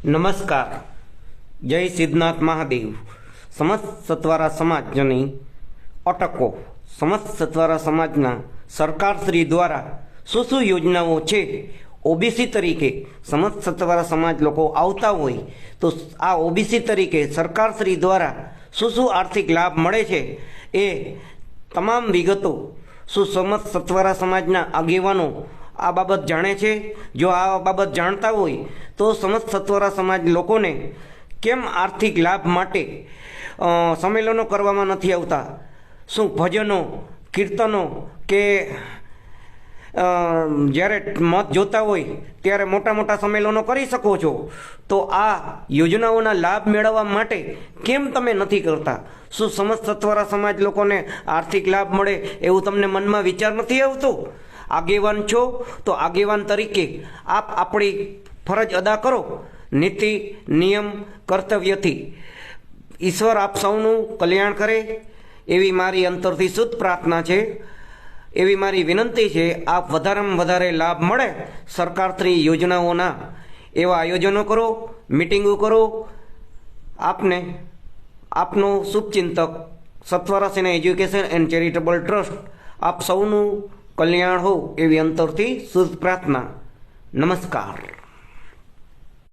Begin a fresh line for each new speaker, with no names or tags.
નમસ્કાર. જય સિદ્ધનાથ મહાદેવ. સમસ્ત સત્વારા સમાજની અટકો. સમસ્ત સત્વારા સમાજના સરકારશ્રી દ્વારા શું શું યોજનાઓ છે? ઓબીસી તરીકે સમસ્ત સત્વારા સમાજ લોકો આવતા હોય તો આ ઓબીસી તરીકે સરકારશ્રી દ્વારા શું શું આર્થિક લાભ મળે છે? એ તમામ વિગતો શું સમસ્ત સત્વારા સમાજના આગેવાનો આ બાબત જાણે છે? જો આ બાબત જાણતા હોય, તો સમસ્ત સત્વરા સમાજ લોકોને કેમ આર્થિક લાભ માટે સંમેલનો કરવામાં નથી આવતા? શું ભજનો, કીર્તનો કે જ્યારે મત જોતા હોય, ત્યારે મોટા મોટા સંમેલનો કરી શકો છો? તો આ યોજનાઓના લાભ મેળવવા માટે કેમ તમે નથી કરતા? શું સમસ્ત સત્વરા સમાજ લોકોને આર્થિક લાભ મળે એવું તમને મનમાં વિચાર નથી આવતો? આગેવાન છો, તો આગેવાન તરીકે આપ આપણી ફરજ અદા કરો. નીતિ, નિયમ, કર્તવ્યથી. ઈશ્વર આપ સૌનું કલ્યાણ કરે. એવી મારી અંતરથી શુદ્ધ પ્રાર્થના છે. એવી મારી વિનંતી છે, આપ વધારેમાં વધારે લાભ મળે સરકારશ્રી યોજનાઓના. એવા આયોજનો કરો, મિટિંગો કરો. આપને, આપનો શુભચિંતક સત્વરાશીના એજ્યુકેશન એન્ડ ચેરિટેબલ ટ્રસ્ટ આપ સૌનું કલ્યાણ હો એવી અંતરથી શુદ્ધ પ્રાર્થના. નમસ્કાર.